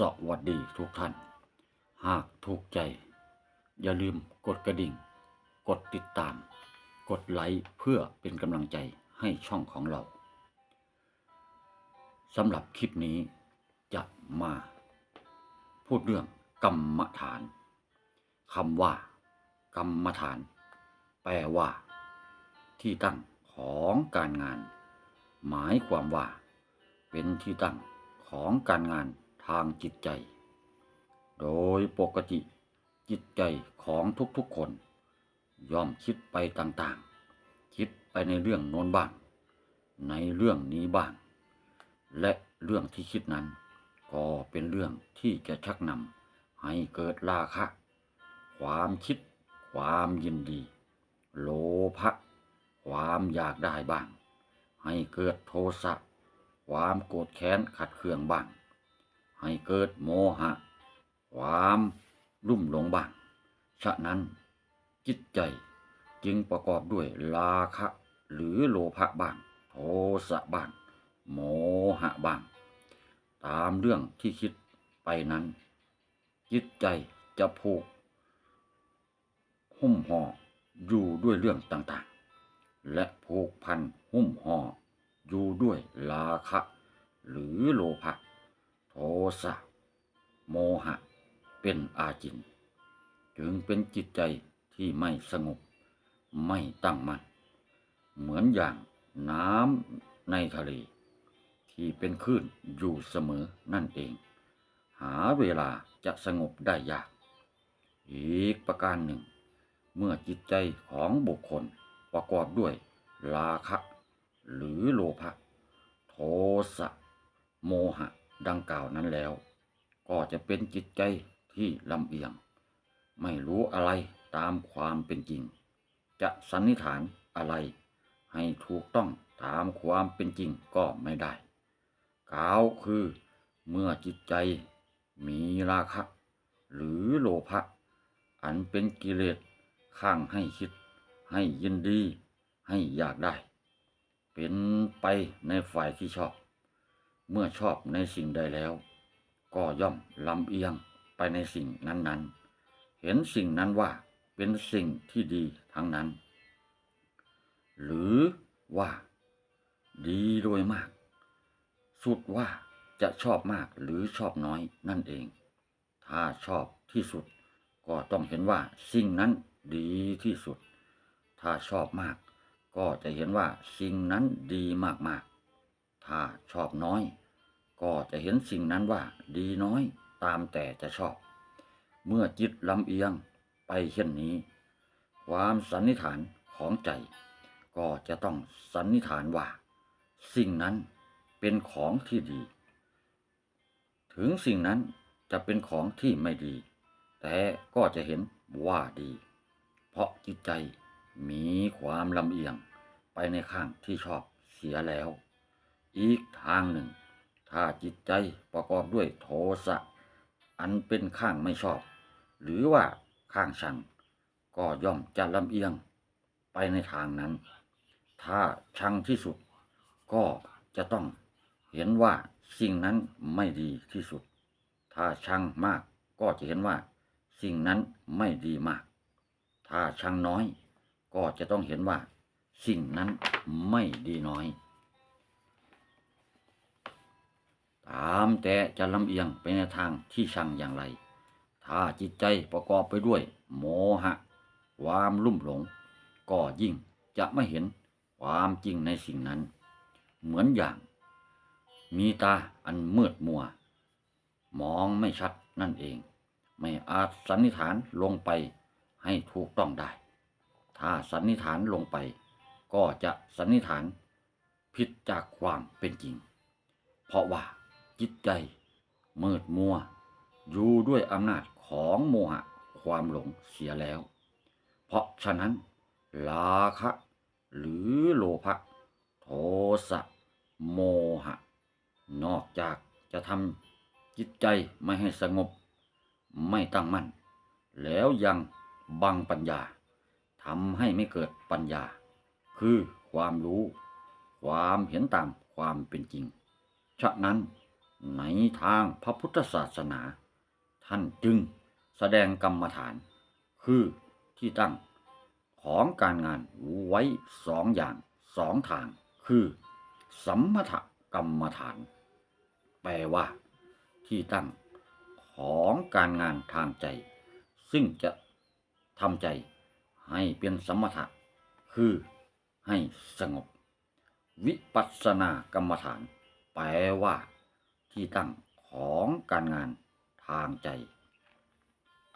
สวัสดีทุกท่าน หากถูกใจ อย่าลืมกดกระดิ่ง กดติดตาม กดไลค์เพื่อเป็นกำลังใจให้ช่องของเราสำหรับคลิปนี้จะมาพูดเรื่องกรรมฐานคำว่า กรรมฐาน แปลว่า ที่ตั้งของการงาน หมายความว่า เป็นที่ตั้งของการงาน ทางจิตใจ โดยปกติจิตใจของทุกๆคน ย่อมคิดไปต่างๆ คิดไปในเรื่องโน้นบ้าง ในเรื่องนี้บ้าง และเรื่องที่คิดนั้น ก็เป็นเรื่องที่จะชักนำให้เกิดราคะ ความคิด ความยินดี โลภะความอยากได้บ้าง ให้เกิดโทสะ ความโกรธแค้นขัดเคืองบ้าง ให้เกิดโมหะ ความรุ่มหลงบ้างฉะนั้นจิตใจจึงประกอบด้วยราคะ หรือโลภะบ้าง โทสะบ้าง โมหะบ้าง ตามเรื่องที่คิดไปนั้น จิตใจจะผูก หุ้มห่ออยู่ด้วยเรื่องต่างๆ และผูกพันหุ้มห่ออยู่ด้วยราคะ หรือโลภะ สะ โมหะ เป็นอาจิน จึงเป็นจิตใจที่ไม่สงบ ไม่ตั้งมั่น เหมือนอย่างน้ำในทะเล ที่เป็นคลื่นอยู่เสมอนั่นเอง หาเวลาจะสงบได้ยาก อีกประการหนึ่ง เมื่อจิตใจของบุคคลประกอบด้วยราคะ หรือโลภะโทสะ โมหะ ดังกล่าวนั้นแล้ว ก็จะเป็นจิตใจที่ลำเอียง ไม่รู้อะไรตามความเป็นจริง จะสันนิษฐานอะไร ให้ถูกต้องตามความเป็นจริงก็ไม่ได้กล่าวคือเมื่อจิตใจมีราคะ หรือโลภะอันเป็นกิเลสข้างให้คิด ให้ยินดี ให้อยากได้ เป็นไปในฝ่ายที่ชอบ เมื่อชอบในสิ่งใดแล้ว ก็ย่อมลำเอียงไปในสิ่งนั้นๆ เห็นสิ่งนั้นว่าเป็นสิ่งที่ดีทั้งนั้น หรือว่า ดีโดยมาก สุดว่าจะชอบมากหรือชอบน้อยนั่นเอง ถ้าชอบที่สุดก็ต้องเห็นว่าสิ่งนั้นดีที่สุด ถ้าชอบมาก ก็จะเห็นว่าสิ่งนั้นดีมากๆ ถ้าชอบน้อย ก็จะเห็นสิ่งนั้นว่าดีน้อยตามแต่จะชอบ เมื่อจิตลำเอียงไปเช่นนี้ ความสันนิษฐานของใจ ก็จะต้องสันนิษฐานว่า สิ่งนั้นเป็นของที่ดี ถึงสิ่งนั้นจะเป็นของที่ไม่ดี แต่ก็จะเห็นว่าดี เพราะจิตใจมีความลำเอียงไปในข้างที่ชอบเสียแล้ว อีกทางหนึ่ง ถ้าจิตใจประกอบด้วยโทสะ อันเป็นข้างไม่ชอบ หรือว่าข้างชัง ก็ย่อมจะลำเอียงไปในทางนั้น ถ้าชังที่สุด ก็จะต้องเห็นว่าสิ่งนั้นไม่ดีที่สุด ถ้าชังมากก็จะเห็นว่า สิ่งนั้นไม่ดีมาก ถ้าชังน้อย ก็จะต้องเห็นว่า สิ่งนั้นไม่ดีน้อย ตามแต่จะลำเอียงไปในทางที่ชังอย่างไร ถ้าจิตใจประกอบไปด้วย โมหะ ความลุ่มหลง ก็ยิ่งจะไม่เห็นความจริงในสิ่งนั้น เหมือนอย่าง มีตาอันมืดมัว มองไม่ชัดนั่นเอง ไม่อาจสันนิษฐานลงไปให้ถูกต้องได้ ถ้าสันนิษฐานลงไป ก็จะสันนิษฐานผิดจากความเป็นจริง เพราะว่า จิตใจ มืดมัว อยู่ด้วยอำนาจของโมหะความหลงเสียแล้ว เพราะฉะนั้นราคะ หรือโลภะโทสะโมหะ นอกจากจะทำจิตใจไม่ให้สงบ ไม่ตั้งมั่น แล้วยังบังปัญญาทำให้ไม่เกิดปัญญา คือความรู้ ความเห็นตามความเป็นจริง ฉะนั้น ในทางพระพุทธศาสนา ท่านจึงแสดงกรรมฐาน คือที่ตั้งของการงานไว้สองอย่างสองทาง คือ สัมมถกรรมฐาน แปลว่า ที่ตั้งของการงานทางใจ ซึ่งจะทำใจให้เป็นสมถะ คือให้สงบ วิปัสสนากรรมฐาน แปลว่า ที่ตั้งของการงานทางใจ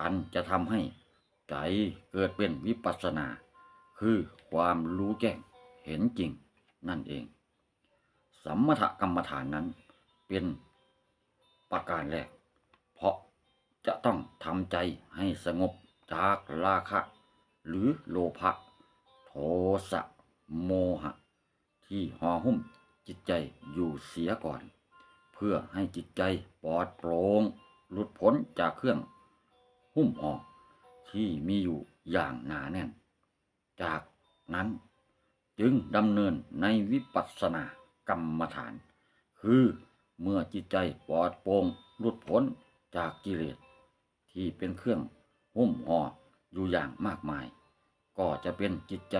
อันจะทำให้ใจเกิดเป็นวิปัสสนา คือความรู้แจ้งเห็นจริงนั่นเอง สมถกรรมฐานนั้นเป็นประการแรก เพราะจะต้องทำใจให้สงบจากราคะ หรือโลภะโทสะโมหะ ที่ห่อหุ้มจิตใจอยู่เสียก่อน พื่อให้จิตใจปลอดโปร่งหลุดพ้นจากเครื่อง หุ้มห่อที่มีอยู่อย่างหนาแน่น จากนั้นจึงดำเนินในวิปัสสนากรรมฐาน คือเมื่อจิตใจปลอดโปร่งหลุดพ้นจากกิเลส ที่เป็นเครื่องหุ้มห่ออยู่อย่างมากมาย ก็จะเป็นจิตใจ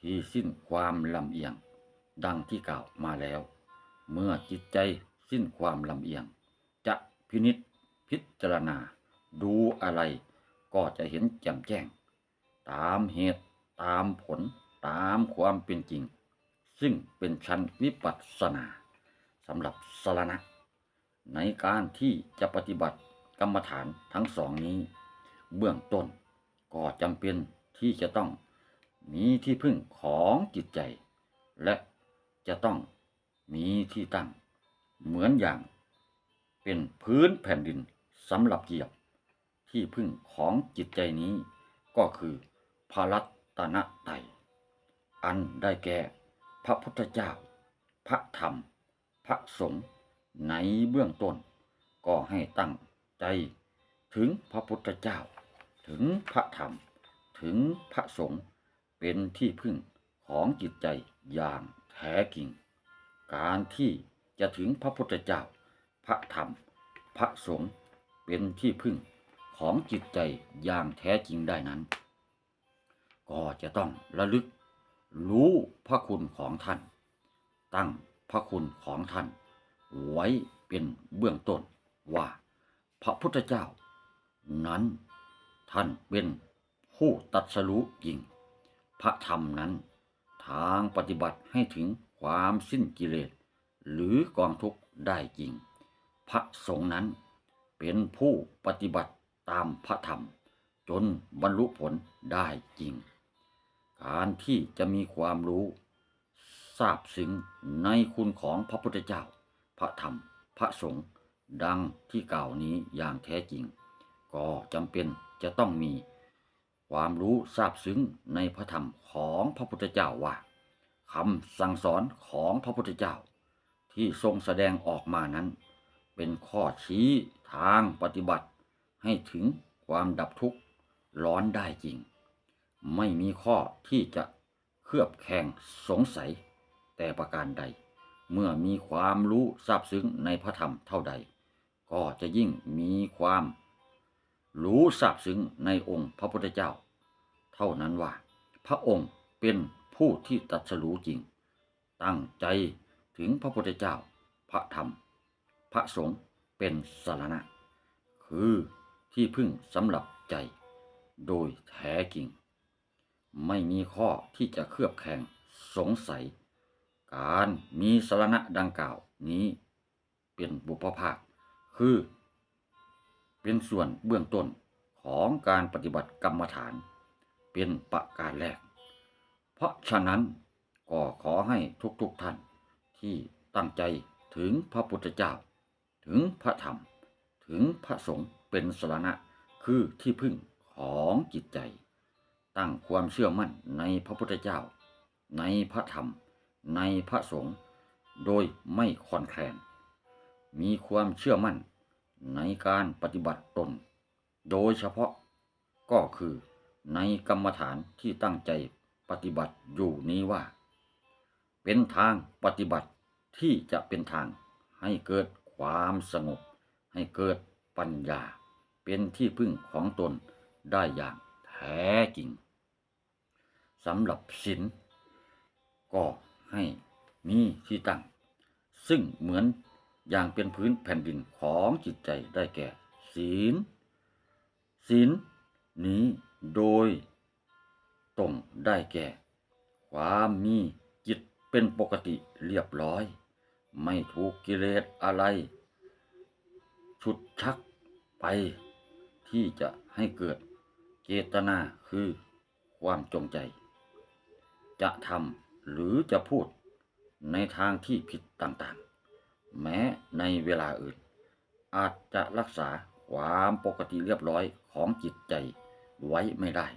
ที่สิ้นความลำเอียง ดังที่กล่าวมาแล้ว เมื่อจิตใจ สิ้นความลำเอียง จะพินิษพิจารณา ดูอะไรก็จะเห็นแจ่มแจ้ง ตามเหตุตามผลตามความเป็นจริง ซึ่งเป็นชั้นวิปัสสนาสำหรับสรณะ ในการที่จะปฏิบัติกรรมฐานทั้งสองนี้ เบื้องต้นก็จำเป็นที่จะต้องมีที่พึ่งของจิตใจ และจะต้องมีที่ตั้ง เหมือนอย่างเป็นพื้นแผ่นดินสำหรับเหยียบ ที่พึ่งของจิตใจนี้ก็คือพระรัตนไตรอันได้แก่พระพุทธเจ้า พระธรรม พระสงฆ์ในเบื้องต้น ก็ให้ตั้งใจถึงพระพุทธเจ้า ถึงพระธรรม ถึงพระสงฆ์เป็นที่พึ่งของจิตใจอย่างแท้จริง การที่ จะถึงพระพุทธเจ้า พระธรรม พระสงฆ์เป็นที่พึ่งของจิตใจอย่างแท้จริงได้นั้น ก็จะต้องระลึกรู้พระคุณของท่าน ตั้งพระคุณของท่าน ไว้เป็นเบื้องต้นว่า พระพุทธเจ้า นั้นท่านเป็นผู้ตัดสรู้จริง พระธรรมนั้น ทางปฏิบัติให้ถึงความสิ้นกิเลส หรือกองทุกข์ได้จริง พระสงฆ์นั้นเป็นผู้ปฏิบัติตามพระธรรม จนบรรลุผลได้จริง การที่จะมีความรู้ทราบซึ้งในคุณของพระพุทธเจ้า พระธรรม พระสงฆ์ดังที่กล่าวนี้อย่างแท้จริง ก็จำเป็นจะต้องมีความรู้ทราบซึ้งในพระธรรมของพระพุทธเจ้าว่าคำสั่งสอนของพระพุทธเจ้า ที่ทรงแสดงออกมานั้น เป็นข้อชี้ทางปฏิบัติ ให้ถึงความดับทุกข์ร้อนได้จริง ไม่มีข้อที่จะเคลือบแคลงสงสัย แต่ประการใด เมื่อมีความรู้ทราบซึ้งในพระธรรมเท่าใด ก็จะยิ่งมีความรู้ทราบซึ้งในองค์พระพุทธเจ้า เท่านั้นว่า พระองค์เป็นผู้ที่ตรัสรู้จริง ตั้งใจ ถึงพระพุทธเจ้า พระธรรม พระสงฆ์เป็นสารณะ คือที่พึ่งสำหรับใจ โดยแท้จริง ไม่มีข้อที่จะเคลือบแคลงสงสัย การมีสารณะดังกล่าวนี้ เป็นบุพภาค คือ เป็นส่วนเบื้องต้นของการปฏิบัติกรรมฐาน เป็นประการแรก เพราะฉะนั้นก็ขอให้ทุกๆทท่าน ที่ตั้งใจถึงพระพุทธเจ้า ถึงพระธรรม ถึงพระสงฆ์เป็นสรณะคือที่พึ่งของจิตใจ ตั้งความเชื่อมั่นในพระพุทธเจ้า ในพระธรรม ในพระสงฆ์โดยไม่คลอนแคลน มีความเชื่อมั่นในการปฏิบัติตน โดยเฉพาะก็คือในกรรมฐานที่ตั้งใจปฏิบัติอยู่นี้ว่า เป็นทางปฏิบัติ ที่จะเป็นทางให้เกิดความสงบ ให้เกิดปัญญา เป็นที่พึ่งของตนได้อย่างแท้จริงสำหรับศีลก็ให้มีที่ตั้ง ซึ่งเหมือนอย่างเป็นพื้นแผ่นดินของจิตใจได้แก่ ศีล ศีลนี้โดยตรงได้แก่ ความมี เป็นปกติเรียบร้อย ไม่ถูกกิเลสอะไรฉุดชักไปที่จะให้เกิดเจตนาคือความจงใจ จะทำหรือจะพูดในทางที่ผิดต่างๆ แม้ในเวลาอื่น อาจจะรักษาความปกติเรียบร้อยของจิตใจไว้ไม่ได้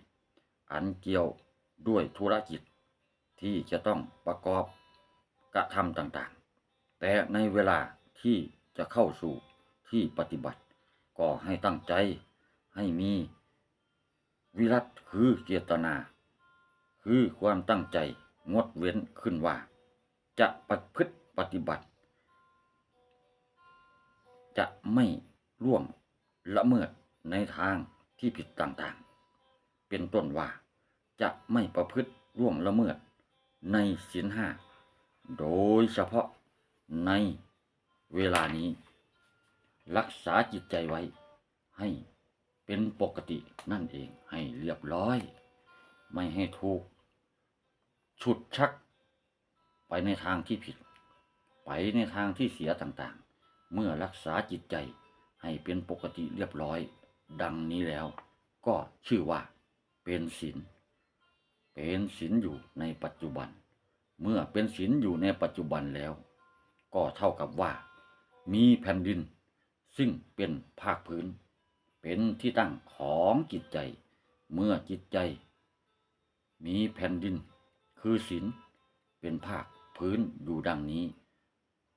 อันเกี่ยวด้วยธุรกิจ ที่จะต้องประกอบกระทำต่างๆ แต่ในเวลาที่จะเข้าสู่ที่ปฏิบัติ ก็ให้ตั้งใจให้มีวิรัตคือเจตนา คือความตั้งใจงดเว้นขึ้นว่า จะประพฤติปฏิบัติ จะไม่ร่วมละเมิดในทางที่ผิดต่างๆ เป็นต้นว่าจะไม่ประพฤติร่วงละเมิด ในศีลห้าโดยเฉพาะในเวลานี้ รักษาจิตใจไว้ ให้เป็นปกตินั่นเองให้เรียบร้อย ไม่ให้ถูก ฉุดชัก ไปในทางที่ผิด ไปในทางที่เสียต่างๆ เมื่อรักษาจิตใจให้เป็นปกติเรียบร้อย ดังนี้แล้ว ก็ชื่อว่าเป็นศีล เป็นศีลอยู่ในปัจจุบัน เมื่อเป็นศีลอยู่ในปัจจุบันแล้ว ก็เท่ากับว่า มีแผ่นดิน ซึ่งเป็นภาคพื้น เป็นที่ตั้งของจิตใจ เมื่อจิตใจ มีแผ่นดิน คือศีลเป็นภาคพื้นอยู่ดังนี้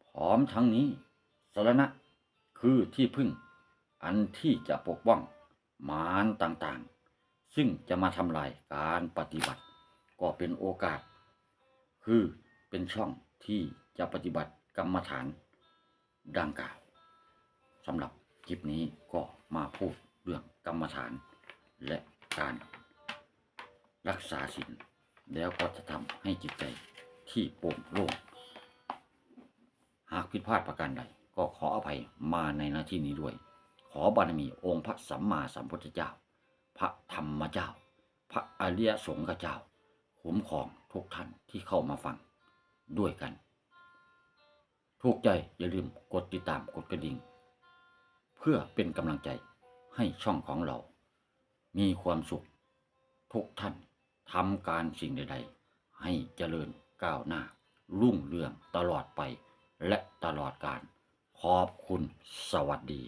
พร้อมทั้งนี้สรณะคือที่พึ่ง อันที่จะปกป้องมารต่างๆ ซึ่งจะมาทำลายการปฏิบัติ ก็เป็นโอกาส คือเป็นช่องที่จะปฏิบัติกรรมฐานดังกล่าวสำหรับคลิปนี้ก็มาพูดเรื่องกรรมฐาน และการรักษาศีลแล้วก็จะทำให้จิตใจที่โปร่งโล่งหากผิดพลาดประการใดก็ขออภัยมาในหน้าที่นี้ด้วย ขอบารมีองค์พระสัมมาสัมพุทธเจ้า พระธรรมเจ้า พระอริยสงฆ์เจ้า คุ้มครองทุกท่านที่เข้ามาฟังด้วยกัน ถูกใจอย่าลืมกดติดตามกดกระดิ่ง เพื่อเป็นกำลังใจให้ช่องของเรา มีความสุข ทุกท่านทำการสิ่งใด ๆ ให้เจริญก้าวหน้า รุ่งเรืองตลอดไปและตลอดการ ขอบคุณสวัสดี